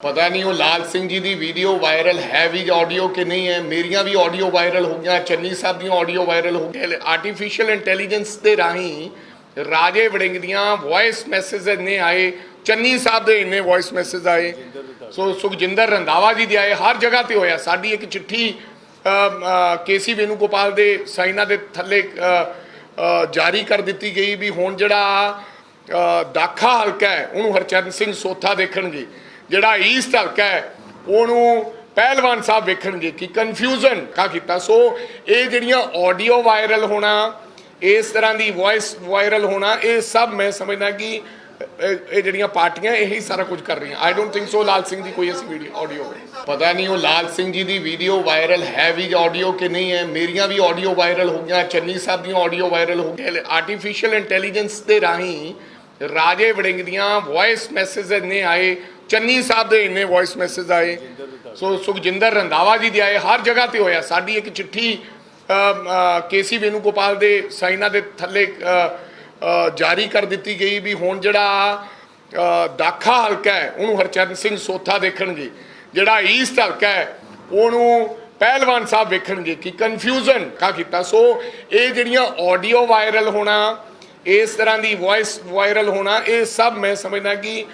ਪਤਾ ਨਹੀਂ ਉਹ ਲਾਲ ਸਿੰਘ ਜੀ ਦੀ ਵੀਡੀਓ ਵਾਇਰਲ ਹੈ ਵੀ ਆਡੀਓ ਕਿ ਨਹੀਂ ਹੈ, ਮੇਰੀਆਂ ਵੀ ਆਡੀਓ ਵਾਇਰਲ ਹੋ ਗਈਆਂ, ਚੰਨੀ ਸਾਹਿਬ ਦੀਆਂ ਆਡੀਓ ਵਾਇਰਲ ਹੋ ਗਈਆਂ। ਆਰਟੀਫੀਸ਼ੀਅਲ ਇੰਟੈਲੀਜੈਂਸ ਦੇ ਰਾਹੀਂ ਰਾਜੇ ਵੜਿੰਗ ਦੀਆਂ ਵੌਇਸ ਮੈਸੇਜ ਇੰਨੇ ਆਏ, ਚੰਨੀ ਸਾਹਿਬ ਦੇ ਇੰਨੇ ਵੌਇਸ ਮੈਸੇਜ ਆਏ। ਸੋ ਸੁਖਜਿੰਦਰ ਰੰਧਾਵਾ ਜੀ ਦੇ ਆਏ, ਹਰ ਜਗ੍ਹਾ ਤੇ ਹੋਇਆ। ਸਾਡੀ ਇੱਕ ਚਿੱਠੀ ਕੇਸੀ ਵੇਨੂਗੋਪਾਲ ਦੇ ਸਾਈਨਾ ਦੇ ਥੱਲੇ ਜਾਰੀ ਕਰ ਦਿੱਤੀ ਗਈ ਵੀ ਹੁਣ ਜਿਹੜਾ ਦਾਖਾ ਹਲਕਾ ਹੈ, ਉਹਨੂੰ ਹਰਚਰਨ ਸਿੰਘ ਸੋਥਾ ਦੇਖਣਗੇ। ਜਿਹੜਾ ਈਸਟ ਹਲਕਾ ਹੈ, ਉਹਨੂੰ ਪਹਿਲਵਾਨ ਸਾਹਿਬ ਵੇਖਣਗੇ ਕਿ ਕਨਫਿਊਜ਼ਨ ਕਾ ਕੀਤਾ। ਸੋ ਇਹ ਜਿਹੜੀਆਂ ਆਡੀਓ ਵਾਇਰਲ ਹੋਣਾ, ਇਸ ਤਰ੍ਹਾਂ ਦੀ ਵੌਇਸ ਵਾਇਰਲ ਹੋਣਾ, ਇਹ ਸਭ ਮੈਂ ਸਮਝਦਾ ਕਿ ਇਹ ਜਿਹੜੀਆਂ ਪਾਰਟੀਆਂ ਇਹੀ ਸਾਰਾ ਕੁਝ ਕਰ ਰਹੀਆਂ। I don't think so Lal Singh ਦੀ ਕੋਈ ਐਸੀ ਵੀਡੀਓ ਆਡੀਓ ਪਤਾ ਨਹੀਂ ਉਹ ਲਾਲ ਸਿੰਘ ਜੀ ਦੀ ਵੀਡੀਓ ਵਾਇਰਲ ਹੈ ਵੀ ਆਡੀਓ ਕਿ ਨਹੀਂ ਹੈ। ਮੇਰੀਆਂ ਵੀ ਆਡੀਓ ਵਾਇਰਲ ਹੋ ਗਈਆਂ, ਚੰਨੀ ਸਾਹਿਬ ਦੀਆਂ ਆਡੀਓ ਵਾਇਰਲ ਹੋ ਗਈਆਂ। ਆਰਟੀਫੀਸ਼ੀਅਲ ਇੰਟੈਲੀਜੈਂਸ ਦੇ ਰਾਹੀਂ ਰਾਜੇ ਵੜਿੰਗ ਦੀਆਂ ਵੌਇਸ ਮੈਸੇਜ ਇੰਨੇ ਆਏ, ਚੰਨੀ ਸਾਹਿਬ ਦੇ ਇੰਨੇ ਵੌਇਸ ਮੈਸੇਜ ਆਏ। ਸੋ ਸੁਖਜਿੰਦਰ ਰੰਧਾਵਾ ਜੀ ਦੇ ਆਏ, ਹਰ ਜਗ੍ਹਾ ਤੇ ਹੋਇਆ। ਸਾਡੀ ਇੱਕ ਚਿੱਠੀ ਕੇਸੀ ਵੇਨੂਗੋਪਾਲ ਦੇ ਸਾਈਨਾਂ ਦੇ ਥੱਲੇ ਜਾਰੀ ਕਰ ਦਿੱਤੀ ਗਈ ਵੀ ਹੁਣ ਜਿਹੜਾ ਦਾਖਾ ਹਲਕਾ ਹੈ, ਉਹਨੂੰ ਹਰਚਰਨ ਸਿੰਘ ਸੋਥਾ ਦੇਖਣਗੇ। ਜਿਹੜਾ ਈਸਟ ਹਲਕਾ ਹੈ, ਉਹਨੂੰ ਪਹਿਲਵਾਨ ਸਾਹਿਬ ਵੇਖਣਗੇ ਕਿ ਕਨਫਿਊਜ਼ਨ ਕਾ ਕੀਤਾ। ਸੋ ਇਹ ਜਿਹੜੀਆਂ ਆਡੀਓ ਵਾਇਰਲ ਹੋਣਾ ਇਸ ਤਰ੍ਹਾਂ ਦੀ ਵੌਇਸ ਵਾਇਰਲ ਹੋਣਾ ਇਹ ਸਭ ਮੈਂ ਸਮਝਦਾ ਕਿ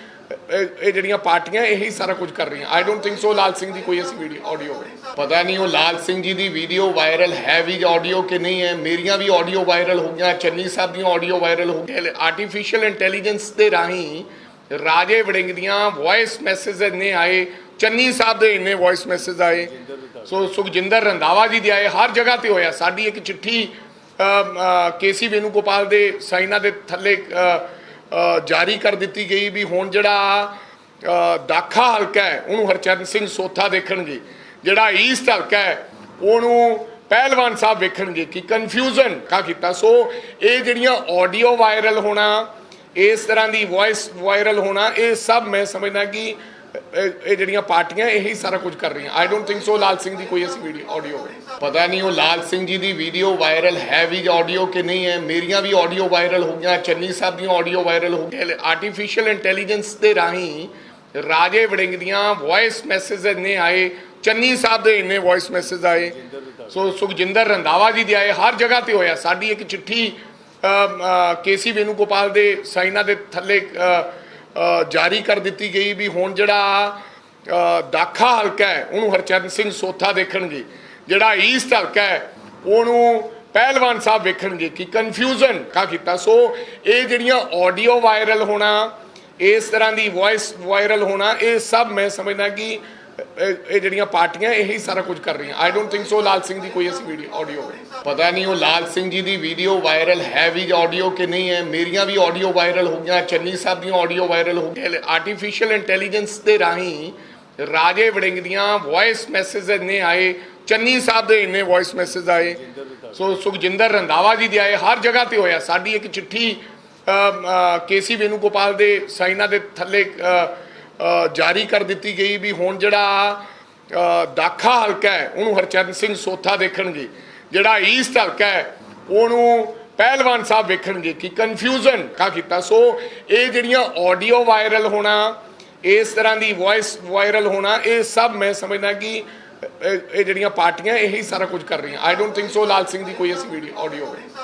ਇਹ ਜਿਹੜੀਆਂ ਪਾਰਟੀਆਂ ਇਹੀ ਸਾਰਾ ਕੁਝ ਕਰ ਰਹੀਆਂ। I don't think so Lal Singh ਦੀ ਕੋਈ ਐਸੀ ਵੀਡੀਓ ਆਡੀਓ ਪਤਾ ਨਹੀਂ ਉਹ ਲਾਲ ਸਿੰਘ ਜੀ ਦੀ ਵੀਡੀਓ ਵਾਇਰਲ ਹੈ ਵੀ ਆਡੀਓ ਕਿ ਨਹੀਂ ਹੈ। ਮੇਰੀਆਂ ਵੀ ਆਡੀਓ ਵਾਇਰਲ ਹੋ ਗਈਆਂ ਚੰਨੀ ਸਾਹਿਬ ਦੀਆਂ ਆਡੀਓ ਵਾਇਰਲ ਹੋ ਗਈਆਂ। ਆਰਟੀਫੀਸ਼ੀਅਲ ਇੰਟੈਲੀਜੈਂਸ ਦੇ ਰਾਹੀਂ ਰਾਜੇ ਵੜਿੰਗ ਦੀਆਂ ਵੌਇਸ ਮੈਸੇਜ ਇੰਨੇ ਆਏ ਚੰਨੀ ਸਾਹਿਬ ਦੇ ਇੰਨੇ ਵੌਇਸ ਮੈਸੇਜ ਆਏ। ਸੋ ਸੁਖਜਿੰਦਰ ਰੰਧਾਵਾ ਜੀ ਦੇ ਆਏ ਹਰ ਜਗ੍ਹਾ ਤੇ ਹੋਇਆ। ਸਾਡੀ ਇੱਕ ਚਿੱਠੀ ਕੇਸੀ ਵੇਨੂਗੋਪਾਲ ਦੇ ਸਾਈਨਾਂ ਦੇ ਥੱਲੇ ਜਾਰੀ ਕਰ ਦਿੱਤੀ ਗਈ ਵੀ ਹੁਣ ਜਿਹੜਾ ਦਾਖਾ ਹਲਕਾ ਹੈ, ਉਹਨੂੰ ਹਰਚਰਨ ਸਿੰਘ ਸੋਥਾ ਦੇਖਣਗੇ। ਜਿਹੜਾ ਈਸਟ ਹਲਕਾ ਹੈ, ਉਹਨੂੰ ਪਹਿਲਵਾਨ ਸਾਹਿਬ ਵੇਖਣਗੇ ਕਿ ਕਨਫਿਊਜ਼ਨ ਕਾ ਕੀਤਾ। ਸੋ ਇਹ ਜਿਹੜੀਆਂ ਆਡੀਓ ਵਾਇਰਲ ਹੋਣਾ, ਇਸ ਤਰ੍ਹਾਂ ਦੀ ਵੌਇਸ ਵਾਇਰਲ ਹੋਣਾ, ਇਹ ਸਭ ਮੈਂ ਸਮਝਦਾ ਕਿ ਇਹ ਜਿਹੜੀਆਂ ਪਾਰਟੀਆਂ, ਇਹੀ ਸਾਰਾ ਕੁਝ ਕਰ ਰਹੀਆਂ। I don't think so Lal Singh ਦੀ ਕੋਈ ਐਸੀ ਵੀਡੀਓ ਆਡੀਓ ਪਤਾ ਨਹੀਂ ਉਹ ਲਾਲ ਸਿੰਘ ਜੀ ਦੀ ਵੀਡੀਓ ਵਾਇਰਲ ਹੈ ਵੀ ਆਡੀਓ ਕਿ ਨਹੀਂ ਹੈ। ਮੇਰੀਆਂ ਵੀ ਆਡੀਓ ਵਾਇਰਲ ਹੋ ਗਈਆਂ, ਚੰਨੀ ਸਾਹਿਬ ਦੀਆਂ ਆਡੀਓ ਵਾਇਰਲ ਹੋ ਗਈਆਂ। ਆਰਟੀਫੀਸ਼ੀਅਲ ਇੰਟੈਲੀਜੈਂਸ ਦੇ ਰਾਹੀਂ ਰਾਜੇ ਵੜਿੰਗ ਦੀਆਂ ਵੌਇਸ ਮੈਸੇਜ ਇੰਨੇ ਆਏ, ਚੰਨੀ ਸਾਹਿਬ ਦੇ ਇੰਨੇ ਵੌਇਸ ਮੈਸੇਜ ਆਏ। ਸੋ ਸੁਖਜਿੰਦਰ ਰੰਧਾਵਾ ਜੀ ਦੇ ਆਏ, ਹਰ ਜਗ੍ਹਾ ਤੇ ਹੋਇਆ। ਸਾਡੀ ਇੱਕ ਚਿੱਠੀ ਕੇਸੀ ਵੇਨੂਗੋਪਾਲ ਦੇ ਸਾਈਨਾ ਦੇ ਥੱਲੇ ਜਾਰੀ ਕਰ ਦਿੱਤੀ ਗਈ ਵੀ ਹੁਣ ਜਿਹੜਾ ਦਾਖਾ ਹਲਕਾ ਹੈ, ਉਹਨੂੰ ਹਰਚਰਨ ਸਿੰਘ ਸੋਥਾ ਦੇਖਣਗੇ। ਜਿਹੜਾ ਈਸਟ ਹਲਕਾ ਹੈ, ਉਹਨੂੰ ਪਹਿਲਵਾਨ ਸਾਹਿਬ ਵੇਖਣਗੇ ਕਿ ਕਨਫਿਊਜ਼ਨ ਕਾ ਕੀਤਾ। ਸੋ ਇਹ ਜਿਹੜੀਆਂ ਆਡੀਓ ਵਾਇਰਲ ਹੋਣਾ, ਇਸ ਤਰ੍ਹਾਂ ਦੀ ਵੌਇਸ ਵਾਇਰਲ ਹੋਣਾ, ਇਹ ਸਭ ਮੈਂ ਸਮਝਦਾ ਕਿ ਇਹ ਇਹ ਜਿਹੜੀਆਂ ਪਾਰਟੀਆਂ ਇਹੀ ਸਾਰਾ ਕੁਝ ਕਰ ਰਹੀਆਂ। I don't think so Lal Singh ਦੀ ਕੋਈ ਐਸੀ ਵੀਡੀਓ ਆਡੀਓ ਪਤਾ ਨਹੀਂ ਉਹ ਲਾਲ ਸਿੰਘ ਜੀ ਦੀ ਵੀਡੀਓ ਵਾਇਰਲ ਹੈ ਵੀ ਆਡੀਓ ਕਿ ਨਹੀਂ ਹੈ। ਮੇਰੀਆਂ ਵੀ ਆਡੀਓ ਵਾਇਰਲ ਹੋ ਗਈਆਂ, ਚੰਨੀ ਸਾਹਿਬ ਦੀਆਂ ਆਡੀਓ ਵਾਇਰਲ ਹੋ ਗਈਆਂ। ਆਰਟੀਫੀਸ਼ੀਅਲ ਇੰਟੈਲੀਜੈਂਸ ਦੇ ਰਾਹੀਂ ਰਾਜੇ ਵੜਿੰਗ ਦੀਆਂ ਵੌਇਸ ਮੈਸੇਜ ਇੰਨੇ ਆਏ, ਚੰਨੀ ਸਾਹਿਬ ਦੇ ਇੰਨੇ ਵੌਇਸ ਮੈਸੇਜ ਆਏ। ਸੋ ਸੁਖਜਿੰਦਰ ਰੰਧਾਵਾ ਜੀ ਦੇ ਆਏ, ਹਰ ਜਗ੍ਹਾ ਤੇ ਹੋਇਆ। ਸਾਡੀ ਇੱਕ ਚਿੱਠੀ ਕੇਸੀ ਵੇਨੂਗੋਪਾਲ ਦੇ ਸਾਈਨਾ ਦੇ ਥੱਲੇ ਜਾਰੀ ਕਰ ਦਿੱਤੀ ਗਈ ਵੀ ਹੁਣ ਜਿਹੜਾ ਦਾਖਾ ਹਲਕਾ ਹੈ, ਉਹਨੂੰ ਹਰਚਰਨ ਸਿੰਘ ਸੋਥਾ ਦੇਖਣਗੇ। ਜਿਹੜਾ ਈਸਟ ਹਲਕਾ ਹੈ, ਉਹਨੂੰ ਪਹਿਲਵਾਨ ਸਾਹਿਬ ਵੇਖਣਗੇ ਕਿ ਕਨਫਿਊਜ਼ਨ ਕਾ ਕੀਤਾ। ਸੋ ਇਹ ਜਿਹੜੀਆਂ ਆਡੀਓ ਵਾਇਰਲ ਹੋਣਾ, ਇਸ ਤਰ੍ਹਾਂ ਦੀ ਵੌਇਸ ਵਾਇਰਲ ਹੋਣਾ, ਇਹ ਸਭ ਮੈਂ ਸਮਝਦਾ ਕਿ ਇਹ ਇਹ ਜਿਹੜੀਆਂ ਪਾਰਟੀਆਂ ਇਹੀ ਸਾਰਾ ਕੁਝ ਕਰ ਰਹੀਆਂ। I don't think so Lal Singh ਦੀ ਕੋਈ ਐਸੀ ਵੀਡੀਓ ਆਡੀਓ